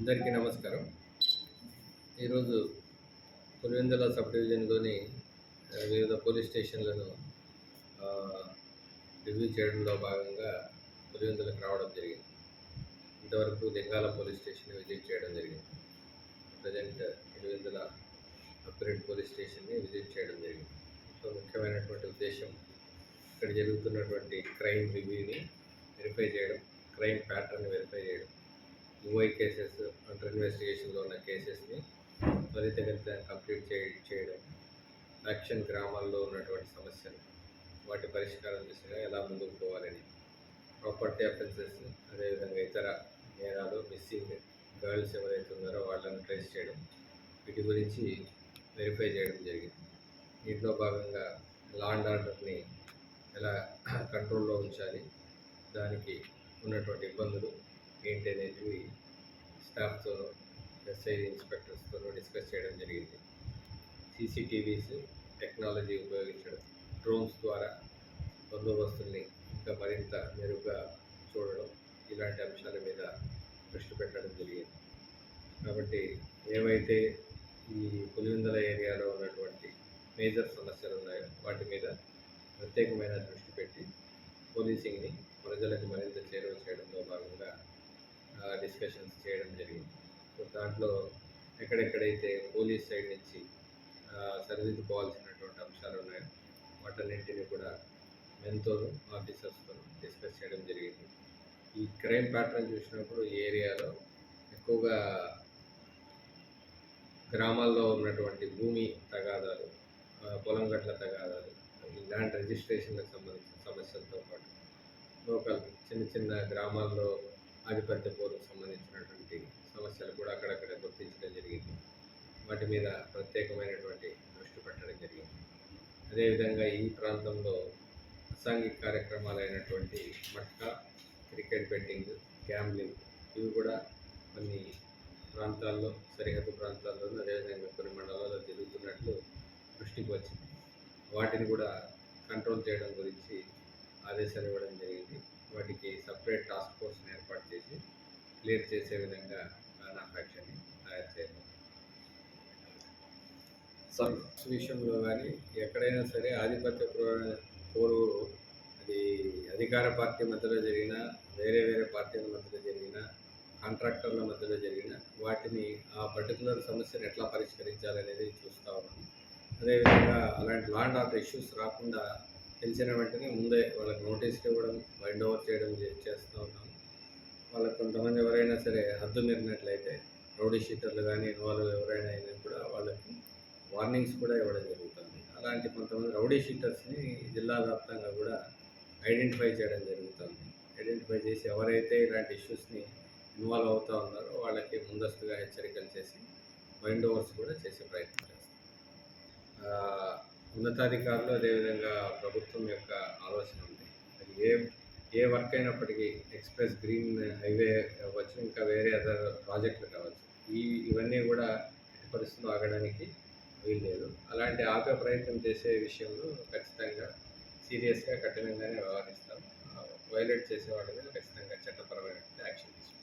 అందరికీ నమస్కారం. ఈరోజు పులివెందుల సబ్ డివిజన్లోని వివిధ పోలీస్ స్టేషన్లను రివ్యూ చేయడంలో భాగంగా పులివెందులకు రావడం జరిగింది. ఇంతవరకు లింగాల పోలీస్ స్టేషన్ విజిట్ చేయడం జరిగింది. ప్రజెంట్ పులివెందుల అప్గ్రేడ్ పోలీస్ స్టేషన్ని విజిట్ చేయడం జరిగింది. సో ముఖ్యమైనటువంటి ఉద్దేశం ఇక్కడ జరుగుతున్నటువంటి క్రైమ్ రివ్యూని వెరిఫై చేయడం క్రైమ్ ప్యాటర్న్ వెరిఫై చేయడం. మూవై కేసెస్ అండర్ ఇన్వెస్టిగేషన్లో ఉన్న కేసెస్ని త్వరితగతిన కంప్లీట్ చే చేయడం యాక్షన్ గ్రామాల్లో ఉన్నటువంటి సమస్యలు వాటి పరిష్కారం దిశగా ఎలా ముందుకు పోవాలని ప్రాపర్టీ అఫెన్సెస్ అదేవిధంగా ఇతర నేరాలు మిస్సింగ్ గర్ల్స్ ఎవరైతే ఉన్నారో వాళ్ళని ట్రేస్ చేయడం వీటి గురించి వెరిఫై చేయడం జరిగింది. దీంట్లో భాగంగా లా అండ్ ఆర్డర్ని ఎలా కంట్రోల్లో ఉంచాలి దానికి ఉన్నటువంటి ఇబ్బందులు ఏంటి అనేటివి స్టాఫ్తో ఎస్ఐ ఇన్స్పెక్టర్స్తో డిస్కస్ చేయడం జరిగింది. సీసీటీవీస్ టెక్నాలజీ ఉపయోగించడం డ్రోన్స్ ద్వారా బందోబస్తుల్ని ఇంకా మరింత మెరుగ్గా చూడడం ఇలాంటి అంశాల మీద దృష్టి పెట్టడం జరిగింది. కాబట్టి ఏవైతే ఈ పులివెందుల ఏరియాలో ఉన్నటువంటి మేజర్ సమస్యలు ఉన్నాయో వాటి మీద ప్రత్యేకమైన దృష్టి పెట్టి పోలీసింగ్ని ప్రజలకు మరింత చేరువ చేయడంలో భాగంగా డిస్కషన్స్ చేయడం జరిగింది. సో దాంట్లో ఎక్కడెక్కడైతే పోలీస్ సైడ్ నుంచి సరిదిద్దుకోవాల్సినటువంటి అంశాలు ఉన్నాయో వాటన్నింటినీ కూడా మెంతో ఆఫీసర్స్తో డిస్కస్ చేయడం జరిగింది. ఈ క్రైమ్ ప్యాటర్న్ చూసినప్పుడు ఈ ఏరియాలో ఎక్కువగా గ్రామాల్లో ఉన్నటువంటి భూమి తగాదాలు పొలం గట్ల తగాదాలు ల్యాండ్ రిజిస్ట్రేషన్లకు సంబంధించిన సమస్యలతో పాటు లోకల్ చిన్న చిన్న గ్రామాల్లో ఆధిపత్య పోరుకు సంబంధించినటువంటి సమస్యలు కూడా అక్కడక్కడ గుర్తించడం జరిగింది. వాటి మీద ప్రత్యేకమైనటువంటి దృష్టి పెట్టడం జరిగింది. అదేవిధంగా ఈ ప్రాంతంలో అసాంఘిక కార్యక్రమాలైనటువంటి మట్కా క్రికెట్ బెట్టింగ్ గ్యాంబ్లింగ్ ఇవి కూడా కొన్ని ప్రాంతాల్లో సరిహద్దు ప్రాంతాల్లోనూ అదేవిధంగా కొన్ని మండలాల్లో జరుగుతున్నట్లు దృష్టికి వచ్చింది. వాటిని కూడా కంట్రోల్ చేయడం గురించి ఆదేశాలు ఇవ్వడం జరిగింది. వాటికి సపరేట్ టాస్క్ క్లియర్ చేసే విధంగా నా ఆఫ్ తయారు చేయాలి సర్వీస్ విషయంలో కానీ ఎక్కడైనా సరే ఆధిపత్య ప్రో- పోరు అది అధికార పార్టీ మధ్యలో జరిగిన వేరే వేరే పార్టీల మధ్యలో జరిగిన కాంట్రాక్టర్ల మధ్యలో జరిగిన వాటిని ఆ పర్టికులర్ సమస్యను ఎట్లా పరిష్కరించాలనేది చూస్తూ ఉన్నాం అదేవిధంగా అలాంటి లాండ్ ఆర్డర్ ఇష్యూస్ రాకుండా తెలిసిన వెంటనే ముందే వాళ్ళకి నోటీసులు ఇవ్వడం వైండ్ ఓవర్ చేయడం చేస్తూ ఉన్నాం వాళ్ళకి కొంతమంది ఎవరైనా సరే హద్దు మీరినట్లయితే రౌడీ షీటర్లు కానీ ఇన్వాల్వ్ ఎవరైనా అయినా కూడా వాళ్ళకి వార్నింగ్స్ కూడా ఇవ్వడం జరుగుతుంది. అలాంటి కొంతమంది రౌడీ షీటర్స్ని జిల్లా వ్యాప్తంగా కూడా ఐడెంటిఫై చేయడం జరుగుతుంది. ఐడెంటిఫై చేసి ఎవరైతే ఇలాంటి ఇష్యూస్ని ఇన్వాల్వ్ అవుతూ ఉన్నారో వాళ్ళకి ముందస్తుగా హెచ్చరికలు చేసి మైండ్ ఓవర్స్ కూడా చేసే ప్రయత్నం చేస్తాం. ఉన్నతాధికారులు అదేవిధంగా ప్రభుత్వం యొక్క ఆలోచన ఉంది. అది ఏ ఏ వర్క్ అయినప్పటికీ ఎక్స్ప్రెస్ గ్రీన్ హైవే అవ్వచ్చు ఇంకా వేరే అదర్ ప్రాజెక్టులు కావచ్చు ఈ ఇవన్నీ కూడా పరిస్థితులు ఆగడానికి వీల్లేదు. అలాంటి ఆపే ప్రయత్నం చేసే విషయంలో ఖచ్చితంగా సీరియస్గా కఠినంగానే వ్యవహరిస్తాం. వైలేట్ చేసే వాళ్ళ మీద ఖచ్చితంగా చట్టపరమైన యాక్షన్ తీసుకుంటాం.